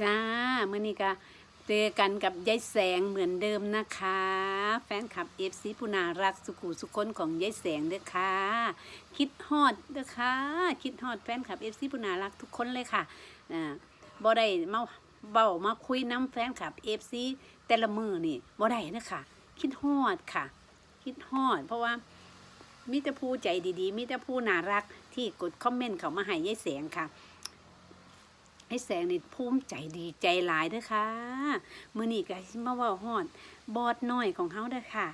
จ้าเมื่อนี้ก็เจอกันกับยายแสงเหมือนเดิมนะคะ แฟนคลับเอฟซีผู้นารักสุขุสุคนของยายแสงเด้อค่ะ คิดฮอดเด้อค่ะ คิดฮอดแฟนคลับเอฟซีผู้นารักทุกคนเลยค่ะอ่าบ่ได้มาเบามาคุยน้ำแฟนคลับเอฟซีแต่ละมือนี่บ่ได้เด้อค่ะ คิดฮอดค่ะ คิดฮอด เพราะว่ามีแต่ผู้ใจดีๆมีแต่ผู้น่ารักที่กดคอมเมนต์เขามาให้ยายแสงค่ะ ให้แสงนี่ภูมิใจดีใจหลายเด้อค่ะมื้อนี้ก็สิมาเว้าฮอดบอดน้อยของเฮาเด้อค่ะ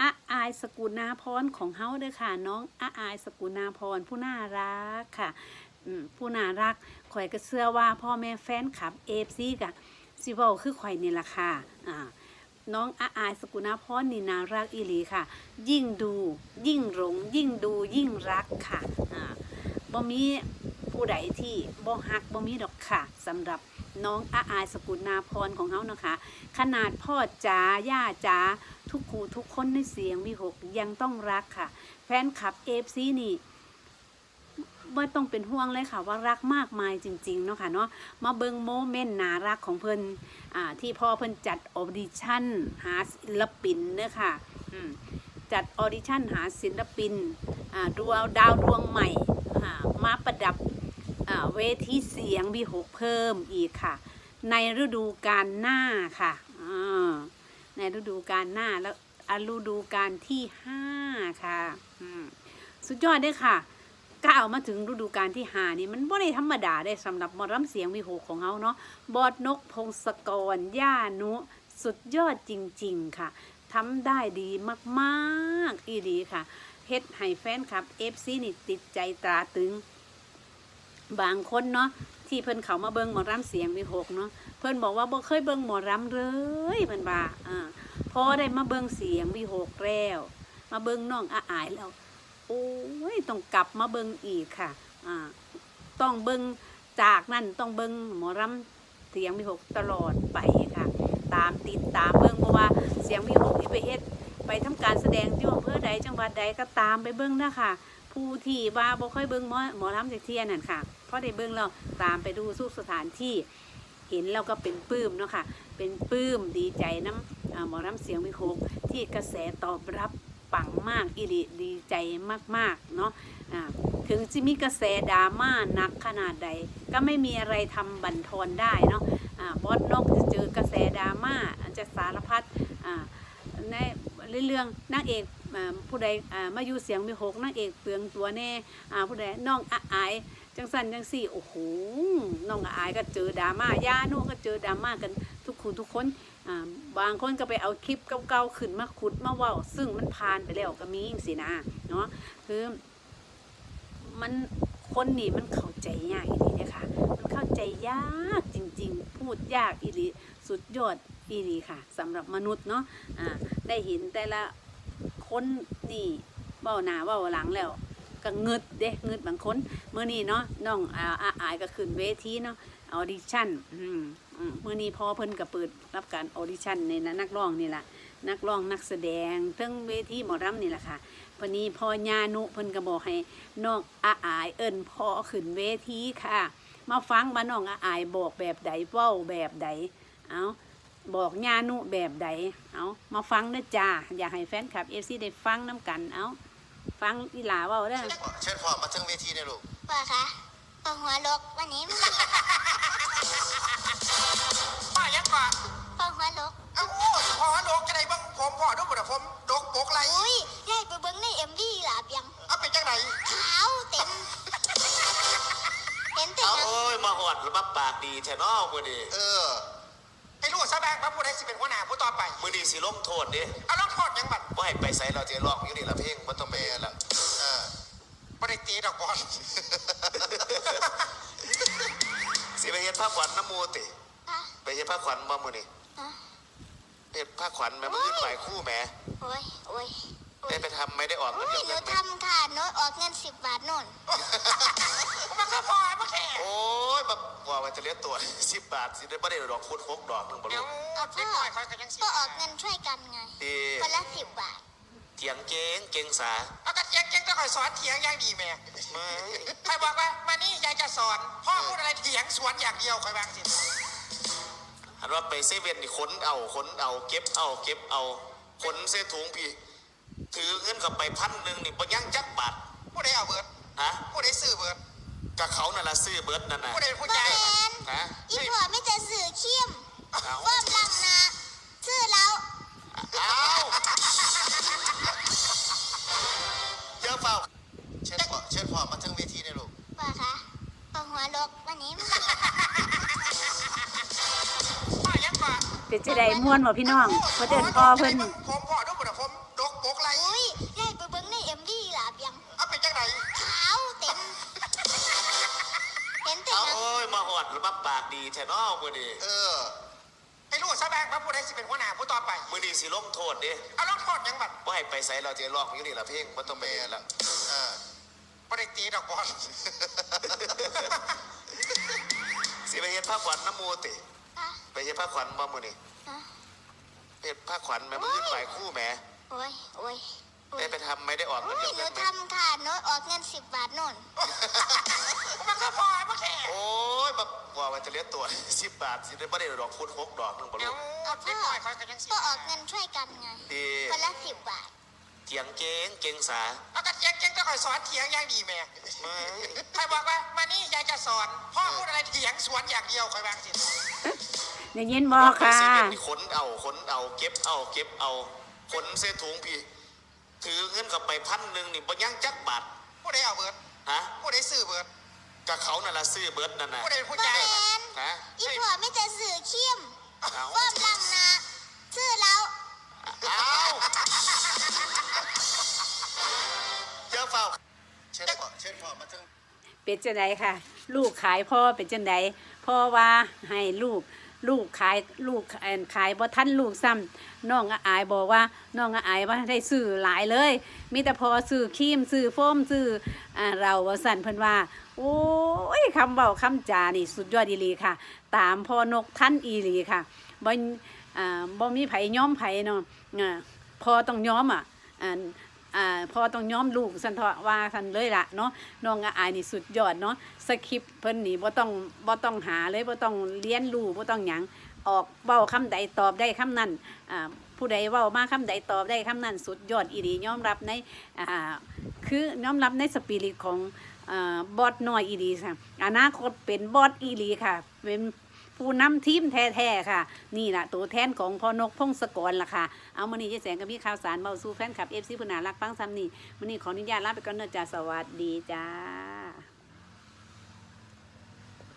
อาอายสกุณาพรของเฮาเด้อค่ะ น้องอาอายสกุณาพรผู้น่ารักค่ะผู้น่ารักข่อยก็เชื่อว่าพ่อแม่แฟนคลับ AFC ก็สิเว้าคือข่อยนี่ล่ะค่ะอ่าน้องอาอายสกุณาพรนี่น่ารักอีหลีค่ะ ยิ่งดู ยิ่งหลงยิ่งดูยิ่งรักค่ะอ่าบ่มี ผู้ใดที่บ่ฮักบ่มีดอกค่ะสำหรับน้องอาอายสกุณาพรของเฮานะคะ ขนาดพ่อจ๋าย่าจ๋าทุกครูทุกคนในเสียงวิหกยังต้องรักค่ะ แฟนคลับเอฟซีนี่ไม่ต้องเป็นห่วงเลยค่ะว่ารักมากมายจริง ๆ เนาะค่ะเนาะมาเบิงโมเมนต์น่ารักของเพิ่นอ่าที่พ่อเพิ่นจัดออดิชั่นหาศิลปินเด้อค่ะจัดออดิชั่นหาศิลปินอ่าดวดาวดวงใหม่มาประดับ เวทีเสียงวิหกเพิ่มอีกค่ะ ในฤดูกาลหน้าค่ะในฤดูกาลหน้าแล้วฤดูกาลที่ห้าค่ะสุดยอดเด้อค่ะก้าวมาถึงฤดูกาลที่ห้านี่มันบ่ได้ธรรมดาได้สำหรับมอรำเสียงวิโหกของเขาเนาะบอดนกพงศกรย่านุสุดยอดจริง ๆ ค่ะทำได้ดีมาก ๆ อีดีค่ะเฮ็ดให้แฟนคลับ FC นี่ติดใจตราตึง บางคนเนาะที่เพิ่นเขามาเบิ่งหมอรำเสียงวิหกเนาะเพิ่นบอกว่าบ่เคยเบิ่งหมอรำเลยเพิ่นว่าอ่าพอได้มาเบิ่งเสียงวิหกแล้วมาเบิ่งน้องอาอายแล้วโอ้ยต้องกลับมาเบิ่งอีกค่ะอ่าต้องเบิ่งจากนั่นต้องเบิ่งหมอรำเสียงวิหกตลอดไปค่ะ ตามติดตามเบิ่งเพราะว่าเสียงวิหกที่ไปเฮ็ดไปทำการแสดงที่อำเภอใดจังหวัดใดก็ตามไปเบิ่งนะคะ ผู้ที่ว่าบ่ค่อยเบิ่งหมอหมอลำจากเทียนนั่นค่ะพอได้เบิ่งแล้วตามไปดูทุกสถานที่เห็นแล้วก็เป็นปลื้มเนาะค่ะ เป็นปลื้มดีใจน้ำหมอลำเสียงวิโคกที่กระแสตอบรับปังมากอีหลีดีใจมากๆเนาะอ่าถึงจะมีกระแสดราม่านักขนาดใด ก็ไม่มีอะไรทำบั่นทอนได้เนาะอ่าบอสนกจะเจอกระแสดราม่าจะสารพัดในเรื่องนางเอก ผู้ใดมาอยู่เสียงมีหกนางเอกเปลืองตัวแน่ผู้ใดน้องอาอายจังสันจังสี่โอ้โหน้องอาอายก็เจอดราม่าย่าโน่ก็เจอดราม่ากันทุกคนทุกคนบางคนก็ไปเอาคลิปเก่าๆขึ้นมาขุดมาว่าซึ่งมันผ่านไปแล้วก็มีสินะเนาะคือมันคนนี่มันเข้าใจยากอีหลีเนี่ยค่ะ มันเข้าใจยากจริงๆ พูดยากอีหลีสุดยอดอีหลีค่ะสำหรับมนุษย์เนาะอ่าได้เห็นแต่ละ คนนี่เบ้าหน้าเบ้าหลังแล้วก็เงึดเด้เงึดบางคนเมื่อนี้เนาะน้องอาอายก็ขึ้นเวทีเนาะออดิชั่นเมื่อนี้พอเพิ่นก็เปิดรับการออดิชั่นในนะนักร้องนี่แหละนักร้องนักแสดงเทั้งเวทีหมอรำนี่แหละค่ะพอนี้พอญานุเพิ่นก็บอกให้น้องอาอายเอิ้นพอขึ้นเวทีค่ะ มาฟังมาน้องอาอายบอกแบบใดเว้าแบบใดเอา บอกญานุแบบใดเอามาฟังเด้อจ้า อยากให้แฟนคลับเอฟซีได้ฟังน้ำกันเอาฟังอีหลาเว่าเด้อเชิญพ่อมาถึงเวทีเลยลูกป่าคะปอหัวลกวันนี้ป้ายังก่อนปอหัวลกเอ้าพอโดกจะได้บ้างผมพ่อดูบ่ได้ผมโดกปกไรอุ้ยยายไปเบิ้งในเอ็มวีหลาบยังเอาไปจังไหนขาวเต็มเห็นแต่เอายังโอ้ยมาหอดหรือมาปากดีแท้เนอกมือดีเออ ให้รู้ซะแบงว่าผู้ใดสิเป็นหัวหน้าผู้ต่อไปมือดีสิลงโทษดิเอาลองโทษยังบัดว่าให้ไปใส่เราจะร้องอยู่นี่ละเพลงมันต้องแม่ละเออบ่ได้ตีดอกบอลสิไปเห็นผ้าขวัญน้ำมูติฮะไปเห็นผ้าขวัญมามือนี่ฮะเห็นผ้าขวัญแม่มันขึ้นหมายคู่แหม่โอ้ยโอ้ยโอ้ได้ยไปทำไม่ได้ออกโอ้เงินยเดือนหนูไหมทำค่ะหนูออกเงินสิบบาทโน่นมันก็พอมาแค่โอ้ยมา ว่ามันจะเลี้ยงตัวสิบบาทสิได้ไม่ได้ดอกคูณหกดอกหนึ่งบเดี๋ลูยวกเด็กน้อยคอยกันยังสิก็ออกเงินช่วยกันไงดีคนละสิบบาท เถียงเก่งเก่งสาเอากระเทียงเก่งก็คอยสอนเถียงอย่างดีแม่มึงใครบอกว่ามานี่ยายจะสอน พ่อพูดอะไรเถียงสวนอย่างเดียวคอยวางสินว่าไปเซเว่นนี่ขนเอาขนเอาเก็บเอาเก็บเอาขนเส้ถุงพี่ ถือเงินกลับไปพันหนึ่งนี่บ่ยังจักบาทผู้ใดเอาเบิดฮะผู้ใดซื้อเบิด กับเขานั่นละซื้อเบิร์ดนั่นน่ะผู้ใดผู้บ่ใหญ่แม่นฮะอีพ่อไม่จะสื่อเข้มเอาเพิ่มลังนะชื่อแล้วเอาเจ้าเปล่าเชิญพ่อเชิญพ่อมาถึงเวทีในลูกป่ะคะเอาหัวลกวันนี้มันพ่อยังก่อนเป็นจะได้ม่วนบ่พี่น้องเพราะเดินพ่อเพิ่นผมพ่อ ยังโอ้ยมาหอดหรือมาปากดีแท้เนอมือดีเออไอ้ลูกซะแบงว่าผู้ใดสิเป็นหัวหน้าผู้ต่อไปมือดีสิลงโทษเด้เอาลองโทษยังบัดว่าให้ไปใส่เราจะร้องอยู่นี่ละเพลงมันต้องไปละเออบ่ได้ตีดอกบอลสิไปเห็นผ้าขวัญน้ำมูติอะไปเห็นผ้าขวัญมามือนี่อะเห็นผ้าขวัญแม่มันขึ้นหลายคู่แหม่โอ้ยโอ้ยโอ้ยได้ไปทำไม่ได้ออกโอ้เงินยเดียวหนูกันไหมทำค่ะหนูออกเงินสิบบาทโน่น มันก็พอมาแค่ โอ้ยมาว่ามันจะเลี้ยงตัว สิบบาทสิได้ไม่ได้ดอกคูณหกดอกหนึ่งบเดี๋ลูยวกเอาเด็พ่กอหน่อยคอยกันยังสิก็ออกเงินช่วยกันไง ดีคนละสิบบาท เถียงเก่งเก่งสาเอากระเจียงเจียงจะคอยสอนเถียงอย่างดีแม่เอ้ยใครบอกว่ามานี่ยายจะสอน พ่อพูดอะไรเถียงสวนอย่างเดียวคอยบางสิได้ยินบ่ค่ะไปเซเว่นนี่ขนเอาขนเอาเก็บเอาเก็บเอาขนเส้ถุงพี่ ถือเงินกลับไปพันหนึ่งนี่บ่ยังจักบาทผู้ใดเอาเบิดฮะผู้ใดซื้อเบิด กับเขานั่นละซื้อเบิร์ดนั่นน่ะผู้ใดผู้บ่ใหญ่แม่นฮะอีพ่อไม่จะสื่อเข้มเอาเพิ่มลังนะชื่อแล้วเอาเจ้าเฝ้าเชิญพ่อเชิญพ่อมาถึงเป็นจังไดค่ะ ลูกขายพ่อเป็นจังไดพ่อว่าให้ลูกลูกขายลูกเอิ่นขายบ่ทันลูกซ้ำน้องอาอายบอกว่าน้องอาอายว่าได้ซื้อหลายเลย มีแต่พอซื้อครีมซื้อโฟมซื้ออ่าเราว่าสั่นเพิ่นว่า โอ้ยคำเว้าคำจานี่สุดยอดอีลีค่ะ ตามพ่อนกทันอีลีค่ะบ่อ่าบ่มีไผย้อมไผเนาะอ่าพอต้องย้อมอะอ่าอ่าพอต้องย้อมลูกสันเถาะว่าสันเลยละเนาะน้องอาอายนี่สุดยอดเนาะสคริปเพิ่นนี่บ่ต้องบ่ต้องหาเลยบ่ต้องเรียนรู้บ่ต้องหยังออกเว้าคำใดตอบได้คำนั้นอ่าผู้ใดเว้ามาคำใดตอบได้คำนั้นสุดยอดอีหลียอมรับในอ่าคือยอมรับในสปิริตของ บอสน้อยอีดีค่ะอนาคตเป็นบอสอีลีค่ะ เป็นผู้นำทีมแท้ๆค่ะ นี่แหละตัวแทนของพ่อนกพงศกรล่ะค่ะ เอามานี้ยายแสงกับพี่ข่าวสารเบาสู้แฟนคลับเอฟซีพนารักฟังซ้ำนี่มันนี้ขออนุญาตลาไปก่อนเนอจ้าสวัสดีจ้า